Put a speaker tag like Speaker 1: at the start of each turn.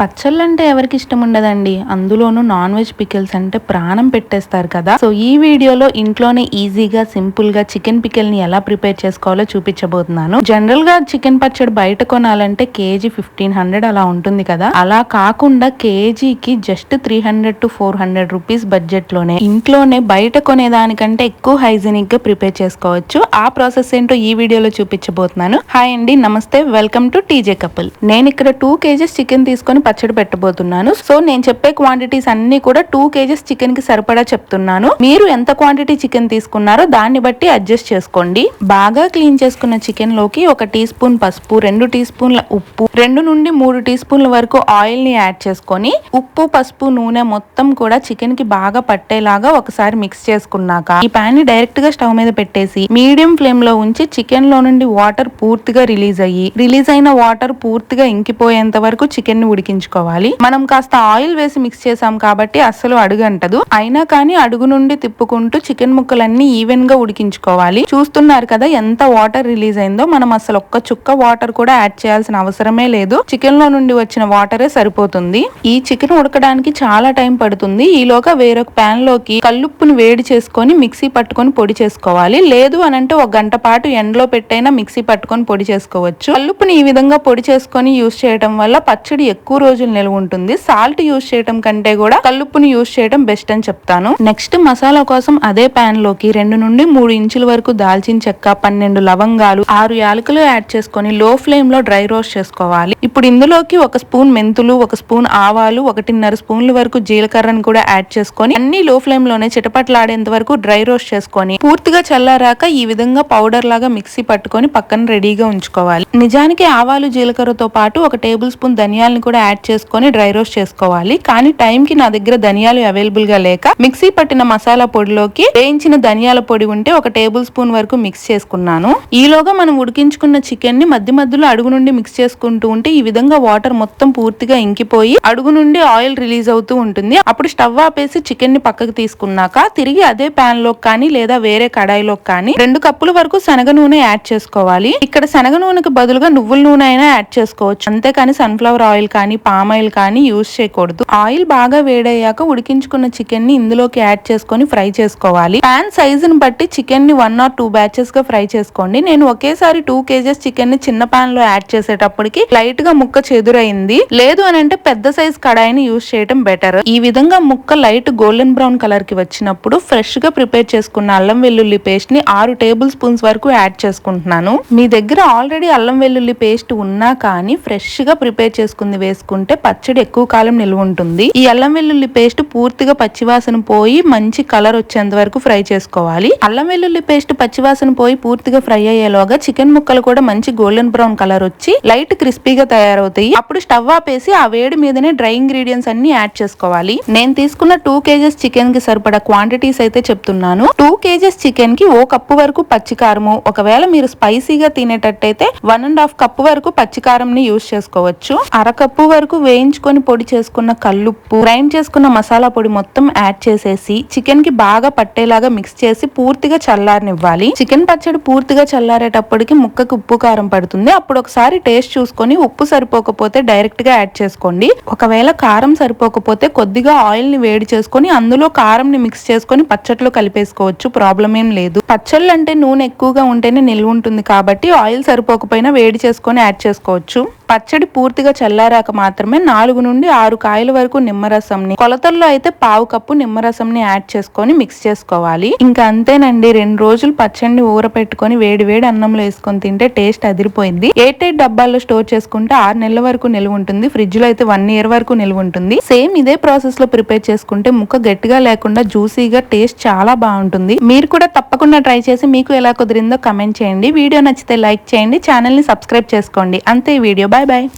Speaker 1: పచ్చళ్ళు అంటే ఎవరికి ఇష్టం ఉండదండి. అందులోనూ నాన్ వెజ్ పికిల్స్ అంటే ప్రాణం పెట్టేస్తారు కదా. సో ఈ వీడియోలో ఇంట్లోనే ఈజీగా సింపుల్గా చికెన్ పికిల్ని ఎలా ప్రిపేర్ చేసుకోవాలో చూపించబోతున్నాను. జనరల్గా చికెన్ పచ్చడి బయట కొనాలంటే కేజీ ఫిఫ్టీన్ హండ్రెడ్ అలా ఉంటుంది కదా. అలా కాకుండా కేజీకి just three hundred to four hundred rupees బడ్జెట్లోనే ఇంట్లోనే బయట కొనేదానికంటే ఎక్కువ హైజీనిక్గా ప్రిపేర్ చేసుకోవచ్చు. ఆ ప్రాసెస్ ఏంటో ఈ వీడియోలో చూపించబోతున్నాను. హాయ్ అండి నమస్తే వెల్కమ్ టు టీజే కపుల్. నేను ఇక్కడ టూ కేజీస్ చికెన్ తీసుకొని పచ్చడి పెట్టబోతున్నాను. సో నేను చెప్పే క్వాంటిటీస్ అన్ని కూడా టూ కేజీస్ చికెన్కి సరిపడా చెప్తున్నాను. మీరు ఎంత క్వాంటిటీ చికెన్ తీసుకున్నారో దాన్ని బట్టి అడ్జస్ట్ చేసుకోండి. బాగా క్లీన్ చేసుకున్న చికెన్లోకి ఒక టీ స్పూన్ పసుపు రెండు టీ స్పూన్ల ఉప్పు రెండు నుండి మూడు టీ స్పూన్ల వరకు ఆయిల్ని యాడ్ చేసుకొని ఉప్పు పసుపు నూనె మొత్తం కూడా చికెన్కి బాగా పట్టేలాగా ఒకసారి మిక్స్ చేసుకున్నాక ఈ ప్యాన్ని డైరెక్ట్గా స్టవ్ మీద పెట్టేసి మీడియం ఫ్లేమ్లో ఉంచి చికెన్లో నుండి వాటర్ పూర్తిగా రిలీజ్ అయ్యి రిలీజ్ అయిన వాటర్ పూర్తిగా ఇంకిపోయేంత వరకు చికెన్ని ఉడికి ఉడికించుకోవాలి మనం కాస్త ఆయిల్ వేసి మిక్స్ చేసాం కాబట్టి అస్సలు అడుగంటదు. అయినా కానీ అడుగు నుండి తిప్పుకుంటూ చికెన్ ముక్కలన్నీ ఈవెన్గా ఉడికించుకోవాలి. చూస్తున్నారు కదా ఎంత వాటర్ రిలీజ్ అయిందో. మనం అసలు ఒక్క చుక్క వాటర్ కూడా యాడ్ చేయాల్సిన అవసరమే లేదు. చికెన్లో నుండి వచ్చిన వాటరే సరిపోతుంది. ఈ చికెన్ ఉడకడానికి చాలా టైం పడుతుంది. ఈలోగా వేరొక ప్యాన్లోకి కల్లుప్పుని వేడి చేసుకొని మిక్సీ పట్టుకొని పొడి చేసుకోవాలి. లేదు అని అంటే ఒక గంట పాటు ఎండలో పెట్టైనా మిక్సీ పట్టుకొని పొడి చేసుకోవచ్చు. కల్లుప్పుని ఈ విధంగా పొడి చేసుకొని యూస్ చేయడం వల్ల పచ్చడి ఎక్కువ రోజులు నిల్వ ఉంటుంది సాల్ట్ యూస్ చేయడం కంటే కూడా కల్లుప్పుని యూస్ చేయడం బెస్ట్ అని చెప్తాను. నెక్స్ట్ మసాలా కోసం అదే ప్యాన్లోకి రెండు నుండి మూడు ఇంచుల వరకు దాల్చిన చెక్క పన్నెండు లవంగాలు ఆరు యాలకులు యాడ్ చేసుకొని లో ఫ్లేమ్లో డ్రై రోస్ట్ చేసుకోవాలి. ఇప్పుడు ఇందులోకి ఒక స్పూన్ మెంతులు ఒక స్పూన్ ఆవాలు ఒకటిన్నర స్పూన్ల వరకు జీలకర్రను కూడా యాడ్ చేసుకొని అన్ని లో ఫ్లేమ్లోనే చిటపట్లాడేంత వరకు డ్రై రోస్ట్ చేసుకొని పూర్తిగా చల్లారాక ఈ విధంగా పౌడర్ లాగా మిక్సీ పట్టుకొని పక్కన రెడీగా ఉంచుకోవాలి. నిజానికి ఆవాలు జీలకర్రతో పాటు ఒక టేబుల్ స్పూన్ ధనియాలను కూడా యాడ్ యాడ్ చేసుకొని డ్రై రోస్ట్ చేసుకోవాలి. కానీ టైం కి నా దగ్గర ధనియాలు అవైలబుల్గా లేక మిక్సీ పట్టిన మసాలా పొడిలోకి వేయించిన ధనియాల పొడి ఉంటే ఒక టేబుల్ స్పూన్ వరకు మిక్స్ చేసుకున్నాను. ఈలోగా మనం ఉడికించుకున్న చికెన్ని మధ్య మధ్యలో అడుగు నుండి మిక్స్ చేసుకుంటూ ఉంటే ఈ విధంగా వాటర్ మొత్తం పూర్తిగా ఇంకిపోయి అడుగు నుండి ఆయిల్ రిలీజ్ అవుతూ ఉంటుంది. అప్పుడు స్టవ్ ఆపేసి చికెన్ని పక్కకు తీసుకున్నాక తిరిగి అదే ప్యాన్లో కానీ లేదా వేరే కడాయిలో కానీ రెండు కప్పుల వరకు శనగ నూనె యాడ్ చేసుకోవాలి. ఇక్కడ శనగ నూనెకి బదులుగా నువ్వుల నూనె అయినా యాడ్ చేసుకోవచ్చు. అంతేకాని సన్ఫ్లవర్ ఆయిల్ కానీ పామ్ ఆయిల్ కానీ యూస్ చేయకూడదు. ఆయిల్ బాగా వేడయ్యాక ఉడికించుకున్న చికెన్ని ఇందులోకి యాడ్ చేసుకొని ఫ్రై చేసుకోవాలి. ప్యాన్ సైజుని బట్టి చికెన్ని వన్ ఆర్ టూ బ్యాచెస్గా ఫ్రై చేసుకోండి. నేను ఒకేసారి టూ కేజెస్ చికెన్ని చిన్న పాన్లో యాడ్ చేసేటప్పటికి లైట్గా ముక్క చెదురైంది. లేదు అని అంటే పెద్ద సైజ్ కడాయిని యూస్ చేయడం బెటర్ ఈ విధంగా ముక్క లైట్ గోల్డెన్ బ్రౌన్ కలర్కి వచ్చినప్పుడు ఫ్రెష్గా ప్రిపేర్ చేసుకున్న అల్లం వెల్లుల్లి పేస్ట్ని ఆరు టేబుల్ స్పూన్స్ వరకు యాడ్ చేసుకుంటున్నాను. మీ దగ్గర ఆల్రెడీ అల్లం వెల్లుల్లి పేస్ట్ ఉన్నా కానీ ఫ్రెష్గా ప్రిపేర్ చేసుకుంది వేసుకుని వేసుకుంటే పచ్చడి ఎక్కువ కాలం నిల్వ ఉంటుంది. ఈ అల్లం వెల్లుల్లి పేస్ట్ పూర్తిగా పచ్చివాసన పోయి మంచి కలర్ వచ్చేంత వరకు ఫ్రై చేసుకోవాలి. అల్లం వెల్లుల్లి పేస్ట్ పచ్చివాసన పోయి పూర్తిగా ఫ్రై అయ్యేలోగా చికెన్ ముక్కలు కూడా మంచి గోల్డెన్ బ్రౌన్ కలర్ వచ్చి లైట్ క్రిస్పీగా తయారవుతాయి. అప్పుడు స్టవ్ ఆపేసి ఆ వేడి మీదనే డ్రై ఇంగ్రీడియంట్స్ అన్ని యాడ్ చేసుకోవాలి. నేను తీసుకున్న టూ కేజెస్ చికెన్కి సరిపడా క్వాంటిటీస్ అయితే చెప్తున్నాను. టూ కేజెస్ చికెన్కి ఓ కప్పు వరకు పచ్చికారము ఒకవేళ మీరు స్పైసీగా తినేటట్టయితే వన్ అండ్ హాఫ్ కప్పు వరకు పచ్చికారం ని యూస్ చేసుకోవచ్చు. అర కప్పు వరకు వేయించుకొని పొడి చేసుకున్న కల్లుప్పు గ్రైండ్ చేసుకున్న మసాలా పొడి మొత్తం యాడ్ చేసేసి చికెన్కి బాగా పట్టేలాగా మిక్స్ చేసి పూర్తిగా చల్లారనివ్వాలి. చికెన్ పచ్చడి పూర్తిగా చల్లారేటప్పటికి ముక్కకు ఉప్పు కారం పడుతుంది. అప్పుడు ఒకసారి టేస్ట్ చూసుకొని ఉప్పు సరిపోకపోతే డైరెక్ట్గా యాడ్ చేసుకోండి. ఒకవేళ కారం సరిపోకపోతే కొద్దిగా ఆయిల్ని వేడి చేసుకొని అందులో కారం ని మిక్స్ చేసుకొని పచ్చట్లో కలిపేసుకోవచ్చు. ప్రాబ్లం ఏం లేదు. పచ్చళ్ళు అంటే నూనె ఎక్కువగా ఉంటేనే నిల్వ ఉంటుంది కాబట్టి ఆయిల్ సరిపోకపోయినా వేడి చేసుకొని యాడ్ చేసుకోవచ్చు. పచ్చడి పూర్తిగా చల్లారాక మాత్రం మాత్రమే నాలుగు నుండి ఆరు కాయల వరకు నిమ్మరసంని కొలతల్లో అయితే పావు కప్పు నిమ్మరసంని యాడ్ చేసుకొని మిక్స్ చేసుకోవాలి. ఇంకా అంతేనండి రెండు రోజులు పచ్చడిని ఊర పెట్టుకొని వేడి వేడి అన్నంలో వేసుకొని తింటే టేస్ట్ అదిరిపోయింది. ఎయిట్ ఎయిట్ డబ్బాల్లో స్టోర్ చేసుకుంటే ఆరు నెలల వరకు నిల్వ ఉంటుంది ఫ్రిడ్జ్లో అయితే వన్ ఇయర్ వరకు నిల్వ ఉంటుంది. సేమ్ ఇదే ప్రాసెస్లో ప్రిపేర్ చేసుకుంటే ముక్క గట్టిగా లేకుండా జ్యూసీగా టేస్ట్ చాలా బాగుంటుంది. మీరు కూడా తప్పకుండా ట్రై చేసి మీకు ఎలా కుదిరిందో కమెంట్ చేయండి. వీడియో నచ్చితే లైక్ చేయండి ఛానల్ని సబ్స్క్రైబ్ చేసుకోండి. అంతే వీడియో. Bye bye